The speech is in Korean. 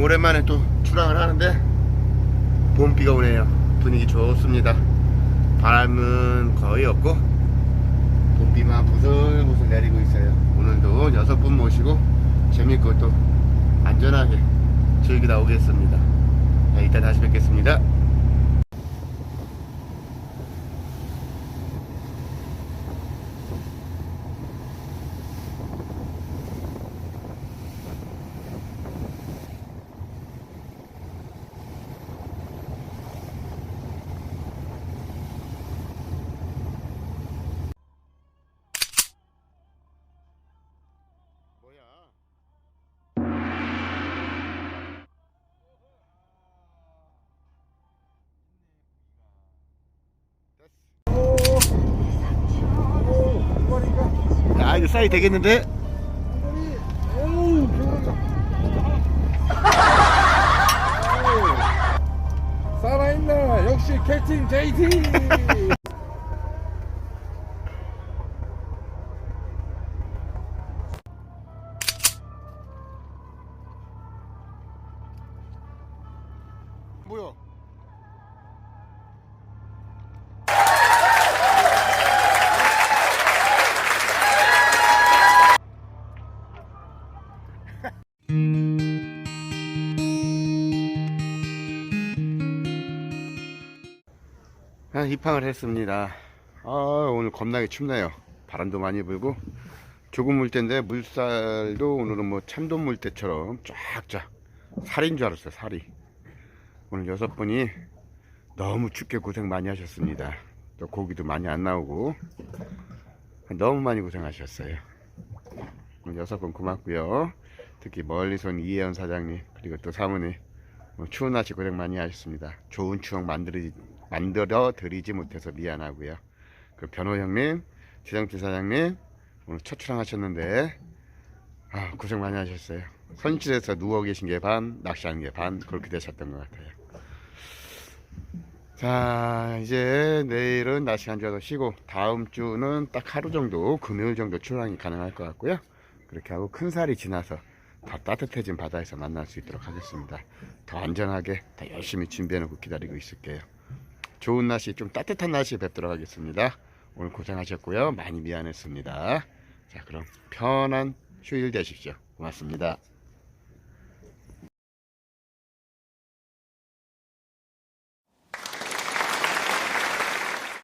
오랜만에 또 출항을 하는데 봄비가 오네요. 분위기 좋습니다. 바람은 거의 없고 봄비만 부슬부슬 내리고 있어요. 오늘도 여섯 분 모시고 재밌고 또 안전하게 즐기다 오겠습니다. 자, 이따 다시 뵙겠습니다 사이 되겠는데? 살아있나 역시 캡틴 JT 뭐야? 입항을 했습니다. 아, 오늘 겁나게 춥네요. 바람도 많이 불고 조금 물 때인데 물살도 오늘은 뭐 참돔 물때처럼 쫙쫙 살인 줄 알았어요. 살이. 오늘 여섯 분이 너무 춥게 고생 많이 하셨습니다. 또 고기도 많이 안 나오고 너무 많이 고생하셨어요. 여섯 분 고맙고요. 특히 멀리서 온 이혜연 사장님 그리고 또 사모님 뭐 추운 날씨 고생 많이 하셨습니다. 좋은 추억 만들어 만들어 드리지 못해서 미안하고요. 그 변호 형님, 지정치 사장님 오늘 첫 출항하셨는데 아, 고생 많이 하셨어요. 선실에서 누워 계신 게 반, 낚시하는 게 반, 그렇게 되셨던 것 같아요. 자, 이제 내일은 낚시 한 주도 쉬고, 다음 주는 딱 하루 정도, 금요일 정도 출항이 가능할 것 같고요. 그렇게 하고 큰 살이 지나서 더 따뜻해진 바다에서 만날 수 있도록 하겠습니다. 더 안전하게, 더 열심히 준비해 놓고 기다리고 있을게요. 좋은 날씨, 좀 따뜻한 날씨에 뵙도록 하겠습니다. 오늘 고생하셨고요. 많이 미안했습니다. 자, 그럼 편한 휴일 되십시오. 고맙습니다.